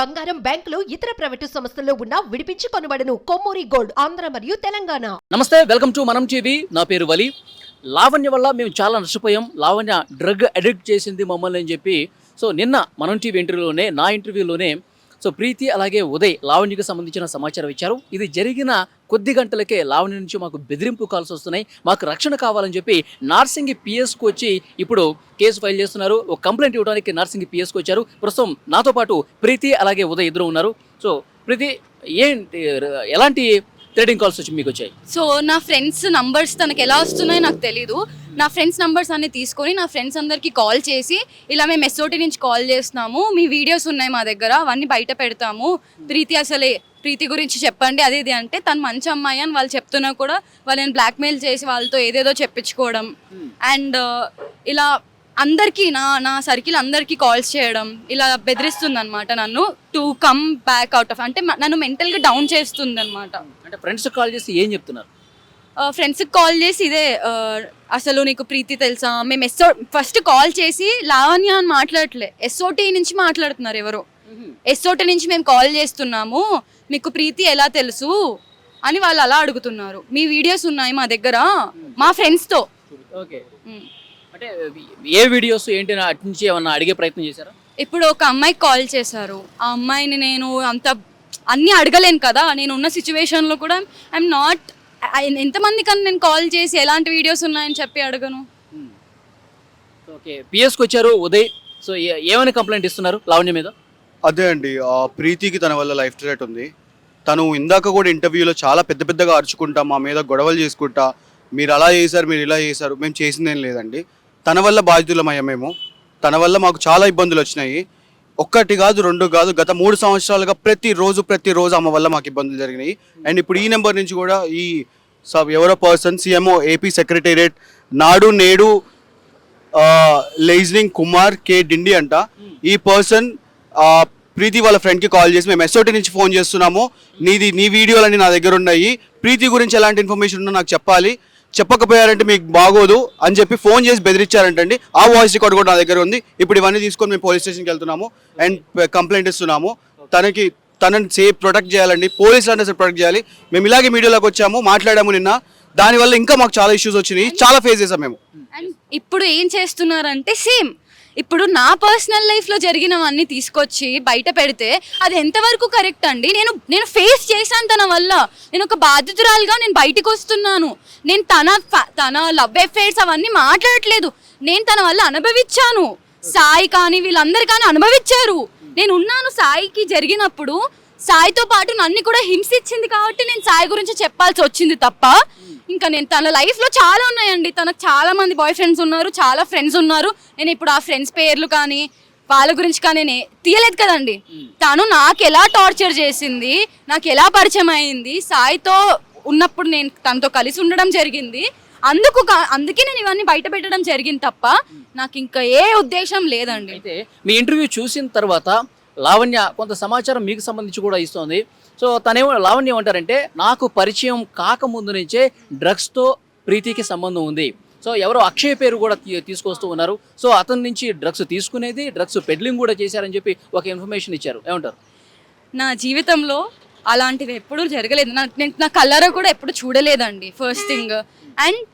బంగారం బ్యాంకులు ఇతర ప్రైవేటు సంస్థల్లో ఉన్న విడిపించి కొనబడను. కొమ్మూరి గోల్డ్ ఆంధ్ర మరియు తెలంగాణ. నమస్తే వెల్కమ్ టు మనం టీవీ. నా పేరు వలి. లావణ్య వల్ల మేము చాలా నష్టపోయాం. లావణ్య డ్రగ్ అడిక్ట్ చేసింది మమ్మల్ని అని చెప్పి. సో నిన్న మనం టీవీ ఇంటర్వ్యూలోనే నా ఇంటర్వ్యూలోనే సో ప్రీతి అలాగే ఉదయ్ లావణ్యకు సంబంధించిన సమాచారం ఇచ్చారు. ఇది జరిగిన కొద్ది గంటలకే లావణి నుంచి మాకు బెదిరింపు కాల్స్ వస్తున్నాయి. మాకు రక్షణ కావాలని చెప్పి నార్సింగి పిఎస్కు వచ్చి ఇప్పుడు కేసు ఫైల్ చేస్తున్నారు. ఒక కంప్లైంట్ ఇవ్వడానికి నార్సింగి పిఎస్కు వచ్చారు. ప్రస్తుతం నాతో పాటు ప్రీతి అలాగే ఉదయ్ ఇద్దరు ఉన్నారు. సో ప్రీతి ఏంటి ఎలాంటి ట్రేడింగ్ కాల్స్ వచ్చి మీకు వచ్చాయి? సో నా ఫ్రెండ్స్ నంబర్స్ తనకి ఎలా వస్తున్నాయో నాకు తెలీదు. నా ఫ్రెండ్స్ నంబర్స్ అన్ని తీసుకొని నా ఫ్రెండ్స్ అందరికి కాల్ చేసి ఇలా మేము ఎస్ఓటి నుంచి కాల్ చేస్తున్నాము. మీ వీడియోస్ ఉన్నాయి మా దగ్గర. అవన్నీ బయట పెడతాము. ప్రీతి అసలే ప్రీతి గురించి చెప్పండి. అది ఇది అంటే తను మంచి అమ్మాయి అని వాళ్ళు చెప్తున్నా కూడా వాళ్ళని బ్లాక్మెయిల్ చేసి వాళ్ళతో ఏదేదో చెప్పించుకోవడం. అండ్ ఇలా అందరికీ నా నా సర్కిల్ అందరికీ కాల్స్ చేయడం ఇలా బెదిరిస్తుంది అనమాట నన్ను to come back out of అంటే నన్ను మెంటల్గా డౌన్ చేస్తుంది అనమాట అంటే ఫ్రెండ్స్ కాల్ చేసి ఏం చెప్తున్నారు? ఫ్రెండ్స్కి కాల్ చేసి ఇదే ఆ, అసలు నీకు ప్రీతి తెలుసా? మేము ఎస్ఓ ఫస్ట్ కాల్ చేసి లావణ్య అని మాట్లాడట్లే. ఎస్ఓటి నుంచి మాట్లాడుతున్నారు ఎవరో. ఎస్ఓటి నుంచి మేము కాల్ చేస్తున్నాము. మీకు ప్రీతి ఎలా తెలుసు? అని వాళ్ళు అలా అడుగుతున్నారు. మీ వీడియోస్ ఉన్నాయి మా దగ్గర. మా ఫ్రెండ్స్తో ఓకే. అంటే ఏ వీడియోస్ ఏంటి అటు నుంచి ఏమన్నా అడిగే ప్రయత్నం చేశారా? ఇప్పుడు ఒక అమ్మాయికి కాల్ చేశారు. ఆ అమ్మాయిని నేను అంత అన్నీ అడగలేను కదా. నేను ఉన్న సిచ్యువేషన్లో కూడా ఐఎమ్ నాట్ ఎంతమంది కన్నా నేను కాల్ చేసి ఎలాంటి వీడియోస్ ఉన్నాయని చెప్పి అడగను. ఓకే. పిఎస్కి వచ్చారు ఉదయ్. సో ఏమని కంప్లైంట్ ఇస్తున్నారు? లావణ్య మీద? అదే అండి ప్రీతికి తన వల్ల లైఫ్ థ్రెట్ ఉంది. తను ఇందాక కూడా ఇంటర్వ్యూలో చాలా పెద్ద పెద్దగా అరుచుకుంటా మా మీద గొడవలు చేసుకుంటా మీరు అలా చేశారు మీరు ఇలా చేశారు మేము చేసిందేం లేదండి. తన వల్ల బాధితులమయ్యా మేము. తన వల్ల మాకు చాలా ఇబ్బందులు వచ్చినాయి. ఒక్కటి కాదు రెండు కాదు గత మూడు సంవత్సరాలుగా ప్రతిరోజు ప్రతిరోజు ఆమె వల్ల మాకు ఇబ్బందులు జరిగినాయి. అండ్ ఇప్పుడు ఈ నెంబర్ నుంచి కూడా ఈ సబ్ ఎవరో పర్సన్ సీఎంఓ ఏపీ సెక్రటేరియట్ నాడు నేడు లైజ్నింగ్ కుమార్ కే డిండి అంట. ఈ పర్సన్ ప్రీతి వాళ్ళ ఫ్రెండ్కి కాల్ చేసి మేము ఎస్ఓటి నుంచి ఫోన్ చేస్తున్నాము. నీది నీ వీడియోలన్నీ నా దగ్గర ఉన్నాయి. ప్రీతి గురించి ఎలాంటి ఇన్ఫర్మేషన్ ఉందో నాకు చెప్పాలి. చెప్పకపోయారంటే మీకు బాగోదు అని చెప్పి ఫోన్ చేసి బెదిరించారంటండి. ఆ వాయిస్ రికార్డ్ కూడా నా దగ్గర ఉంది. ఇప్పుడు ఇవన్నీ తీసుకొని మేము పోలీస్ స్టేషన్కి వెళ్తున్నాము అండ్ కంప్లైంట్ ఇస్తున్నాము. తనకి తనని సేఫ్ ప్రొటెక్ట్ చేయాలండి. పోలీసులు అంటే ప్రొటెక్ట్ చేయాలి. మేము ఇలాగే మీడియాలోకి వచ్చాము మాట్లాడాము నిన్న. దానివల్ల ఇంకా మాకు చాలా ఇష్యూస్ వచ్చినాయి. చాలా ఫేస్ చేసాం మేము. అండ్ ఇప్పుడు ఏం చేస్తున్నారంటే సేమ్ ఇప్పుడు నా పర్సనల్ లైఫ్లో జరిగినవన్నీ తీసుకొచ్చి బయట పెడితే అది ఎంతవరకు కరెక్ట్ అండి? నేను నేను ఫేస్ చేశాను తన వల్ల. నేను ఒక బాధితురాలుగా నేను బయటకు వస్తున్నాను. నేను తన తన లవ్ ఎఫేర్స్ అవన్నీ మాట్లాడట్లేదు. నేను తన వల్ల అనుభవించాను. సాయి కానీ వీళ్ళందరు కానీ అనుభవించారు. నేను ఉన్నాను సాయికి జరిగినప్పుడు సాయితో పాటు నన్ను కూడా హింసించింది కాబట్టి నేను సాయి గురించి చెప్పాల్సి వచ్చింది తప్ప ఇంకా నేను తన లైఫ్లో చాలా ఉన్నాయండి. తనకు చాలా మంది బాయ్ ఫ్రెండ్స్ ఉన్నారు చాలా ఫ్రెండ్స్ ఉన్నారు. నేను ఇప్పుడు ఆ ఫ్రెండ్స్ పేర్లు కానీ వాళ్ళ గురించి కానీ నేను తీయలేదు కదండి. తను నాకు ఎలా టార్చర్ చేసింది నాకు ఎలా పరిచయం అయింది సాయితో ఉన్నప్పుడు నేను తనతో కలిసి ఉండడం జరిగింది. అందుకు కా- అందుకే నేను ఇవన్నీ బయట పెట్టడం జరిగింది తప్ప నాకు ఇంకా ఏ ఉద్దేశం లేదండి. అయితే మీ ఇంటర్వ్యూ చూసిన తర్వాత లావణ్య కొంత సమాచారం మీకు సంబంధించి కూడా ఇస్తోంది. సో తనేమో లావణ్య అంటారంటే నాకు పరిచయం కాకముందు నుంచే డ్రగ్స్తో ప్రీతికి సంబంధం ఉంది. సో ఎవరో అక్షయ్ పేరు కూడా తీ- తీసుకొస్తూ ఉన్నారు. సో అతని నుంచి డ్రగ్స్ తీసుకునేది డ్రగ్స్ పెడ్లింగ్ కూడా చేశారని చెప్పి ఒక ఇన్ఫర్మేషన్ ఇచ్చారు. ఏమంటారు? నా జీవితంలో అలాంటివి ఎప్పుడూ జరగలేదు. నా నేను నా కలర్ కూడా ఎప్పుడు చూడలేదండి ఫస్ట్ థింగ్ అండ్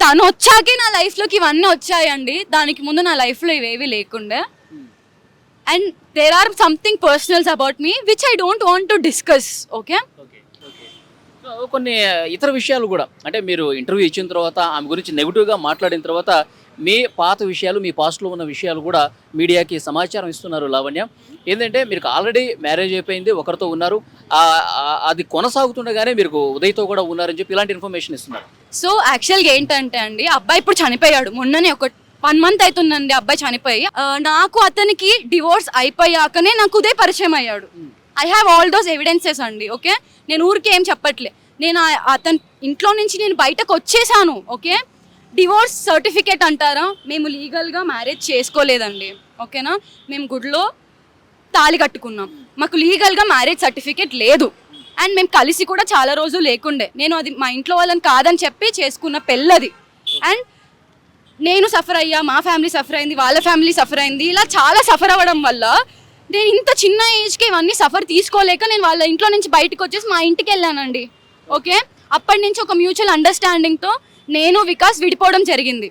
తను వచ్చాకే నా లైఫ్లోకి ఇవన్నీ వచ్చాయండి. దానికి ముందు నా లైఫ్లో ఇవేవి లేకుండా. And there are something personals about me which I don't want to discuss okay కొన్ని ఇతర విషయాలు కూడా. అంటే మీరు ఇంటర్వ్యూ ఇచ్చిన తర్వాత ఆమె గురించి నెగిటివ్గా మాట్లాడిన తర్వాత మీ పాత విషయాలు మీ పాస్ట్లో ఉన్న విషయాలు కూడా మీడియాకి సమాచారం ఇస్తున్నారు లావణ్య. ఏంటంటే మీకు ఆల్రెడీ మ్యారేజ్ అయిపోయింది ఒకరితో ఉన్నారు. అది కొనసాగుతుండగానే మీరు ఉదయ్తో కూడా ఉన్నారని చెప్పి ఇలాంటి ఇన్ఫర్మేషన్ ఇస్తున్నారు. సో యాక్చువల్గా ఏంటంటే అండి అబ్బాయి ఇప్పుడు చనిపోయాడు. మొన్ననే ఒక వన్ మంత్ అవుతుందండి అబ్బాయి చనిపోయి. నాకు అతనికి డివోర్స్ అయిపోయాకనే నాకు ఉదయ్ పరిచయం అయ్యాడు. I have all those evidences అండి ఓకే? నేను ఊరికే ఏం చెప్పట్లే. నేను అతని ఇంట్లో నుంచి నేను బయటకు వచ్చేసాను ఓకే? డివోర్స్ సర్టిఫికేట్ అంటారా? మేము లీగల్గా మ్యారేజ్ చేసుకోలేదండి ఓకేనా? మేము గుడిలో తాళి కట్టుకున్నాం. మాకు లీగల్గా మ్యారేజ్ సర్టిఫికేట్ లేదు. అండ్ మేము కలిసి కూడా చాలా రోజులు లేకుండే. నేను అది మా ఇంట్లో వాళ్ళని కాదని చెప్పి చేసుకున్న పెళ్ళది. అండ్ నేను సఫర్ అయ్యా మా ఫ్యామిలీ సఫర్ అయింది వాళ్ళ ఫ్యామిలీ సఫర్ అయింది. ఇలా చాలా సఫర్ అవ్వడం వల్ల నేను ఇంత చిన్న ఏజ్కి ఇవన్నీ సఫర్ తీసుకోలేక నేను వాళ్ళ ఇంట్లో నుంచి బయటకు వచ్చేసి మా ఇంటికి వెళ్ళానండి. ఓకే? అప్పటి నుంచి ఒక మ్యూచువల్ అండర్స్టాండింగ్తో నేను వికాస్ విడిపోవడం జరిగింది.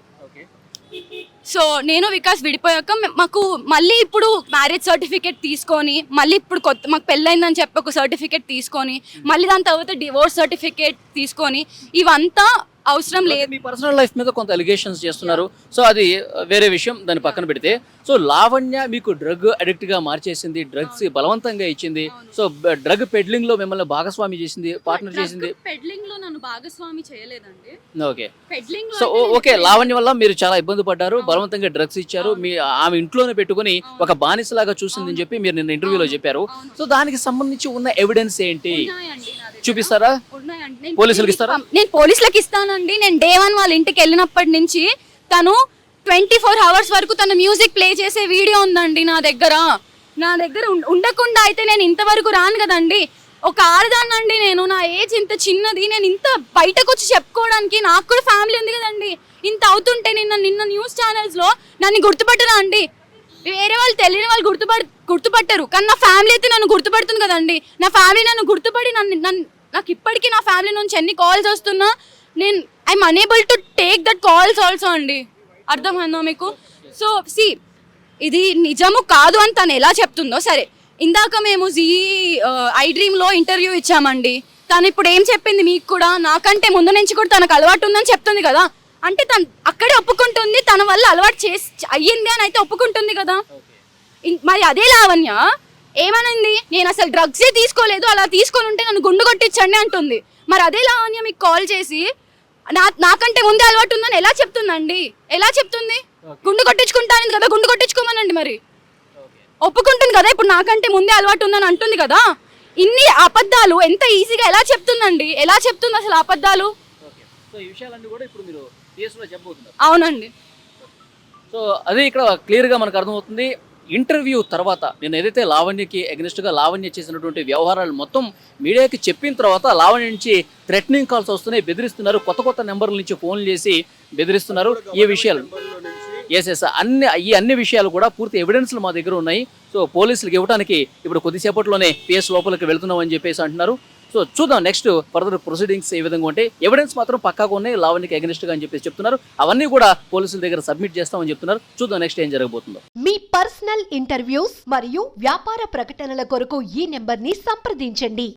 సో నేను వికాస్ విడిపోయాక మాకు మళ్ళీ ఇప్పుడు మ్యారేజ్ సర్టిఫికేట్ తీసుకొని మళ్ళీ ఇప్పుడు కొత్త మాకు పెళ్ళైందని చెప్పి ఒక సర్టిఫికేట్ తీసుకొని మళ్ళీ దాని తర్వాత డివోర్స్ సర్టిఫికేట్ తీసుకొని ఇవంతా అవసరం లేదు. మీ పర్సనల్ లైఫ్ మీద కొంత ఎలిగేషన్స్ చేస్తున్నారు. సో అది వేరే విషయం దాన్ని పక్కన పెడితే. సో లావణ్య మీకు డ్రగ్ అడిక్ట్గా మార్చేసింది డ్రగ్స్ బలవంతంగా ఇచ్చింది. సో డ్రగ్ పెడ్లింగ్లో మిమ్మల్ని భాగస్వామి చేసింది పార్ట్నర్ చేసింది. పెడ్లింగ్లో నన్ను భాగస్వామి చేయలేదండి. Okay peddling so okay Lavanya వల్ల మీరు చాలా ఇబ్బంది పడ్డారు బలవంతంగా డ్రగ్స్ ఇచ్చారు. మీ ఆమె ఇంట్లోనే పెట్టుకుని ఒక బానిసలాగా చూసిందని చెప్పి మీరు నిన్న ఇంటర్వ్యూలో చెప్పారు. సో దానికి సంబంధించి ఉన్న ఎవిడెన్స్ ఏంటి? చూపిస్తారా? పోలీసులకు ఇస్తారా? నేను పోలీసులకు ఇస్తానండి నేను డే వన్ వాళ్ళ ఇంటికి వెళ్ళినప్పటి నుంచి తను ట్వంటీ ఫోర్ అవర్స్ వరకు తన మ్యూజిక్ ప్లే చేసే వీడియో ఉందండి నా దగ్గర. నా దగ్గర ఉండకుండా అయితే నేను ఇంతవరకు రాను కదండి. ఒక ఆడదాన్నండి నేను నా ఏజ్ ఇంత చిన్నది నేను ఇంత బయటకు వచ్చి చెప్పుకోవడానికి నాకు కూడా ఫ్యామిలీ ఉంది కదండి. ఇంత అవుతుంటే నిన్న నిన్న న్యూస్ ఛానల్స్లో నన్ను గుర్తుపట్టరా అండి? వేరే వాళ్ళు తెలియని వాళ్ళు గుర్తుపడ గుర్తుపట్టరు. కానీ నా ఫ్యామిలీ అయితే నన్ను గుర్తుపడుతుంది కదండి. నా ఫ్యామిలీ నన్ను గుర్తుపడి నన్ను నన్ను నాకు ఇప్పటికీ నా ఫ్యామిలీ నుంచి ఎన్ని కాల్స్ వస్తున్నా నేను I'm unable to take that calls also అండి. అర్థమైందా మీకు? సో సి ఇది నిజము కాదు అని తను ఎలా చెప్తుందో సరే. ఇందాక మేము జీ ఐ డ్రీమ్లో ఇంటర్వ్యూ ఇచ్చామండి. తను ఇప్పుడు ఏం చెప్పింది మీకు కూడా? నాకంటే ముందు నుంచి కూడా తనకు అలవాటు ఉందని చెప్తుంది కదా. అంటే తను అక్కడే ఒప్పుకుంటుంది తన వల్ల అలవాటు చేసి అయ్యింది అని అయితే ఒప్పుకుంటుంది కదా. మరి అదే లావణ్య ఏమనంది? నేను అసలు డ్రగ్సే తీసుకోలేదు అలా తీసుకొని ఉంటే నన్ను గుండు కొట్టించండి అంటుంది. మరి అదే లావణ్య మీకు కాల్ చేసి నా నాకంటే ముందే అలవాటు ఉందని ఎలా చెప్తుందండి? ఎలా చెప్తుంది? గుండు కొట్టించుకుంటాను కదా గుండు కొట్టించుకోమనండి మరి. ఒప్పుకుంటుంది కదా ఇప్పుడు నాకంటే ముందే అలవాటు ఉందని అంటుంది కదా. ఇన్ని అబద్ధాలు ఎంత ఈజీగా ఎలా చెప్తుందండి? ఎలా చెప్తుంది అసలు అబద్ధాలు? అవునండి. సో అదే ఇక్కడ క్లియర్గా మనకు అర్థమవుతుంది. ఇంటర్వ్యూ తర్వాత నేను ఏదైతే లావణ్యకి అగెనిస్ట్గా లావణ్య చేసినటువంటి వ్యవహారాలు మొత్తం మీడియాకి చెప్పిన తర్వాత లావణ్య నుంచి థ్రెటనింగ్ కాల్స్ వస్తున్నాయి బెదిరిస్తున్నారు. కొత్త కొత్త నెంబర్ల నుంచి ఫోన్లు చేసి బెదిరిస్తున్నారు. ఈ విషయాలు. ఎస్ ఎస్ అన్ని ఈ అన్ని విషయాలు కూడా పూర్తి ఎవిడెన్స్లు మా దగ్గర ఉన్నాయి. సో పోలీసులకు ఇవ్వడానికి ఇప్పుడు కొద్దిసేపట్లోనే పిఎస్ లోపలికి వెళ్తున్నామని చెప్పేసి అంటున్నారు. సో చూద్దాం నెక్స్ట్ ఫర్దర్ ప్రొసీడింగ్స్ ఏ విధంగా ఉంటాయి ఎవిడెన్స్ మాత్రం పక్కాగా ఉన్నాయి లావణ్యకి అగెనిస్ట్గా అని చెప్పేసి చెప్తున్నారు. అవన్నీ కూడా పోలీసుల దగ్గర సబ్మిట్ చేస్తామని చెప్తున్నారు. చూద్దాం నెక్స్ట్ ఏం జరగబోతుందో. మీ పర్సనల్ ఇంటర్వ్యూస్ మరియు వ్యాపార ప్రకటనల కొరకు ఈ నెంబర్ని సంప్రదించండి.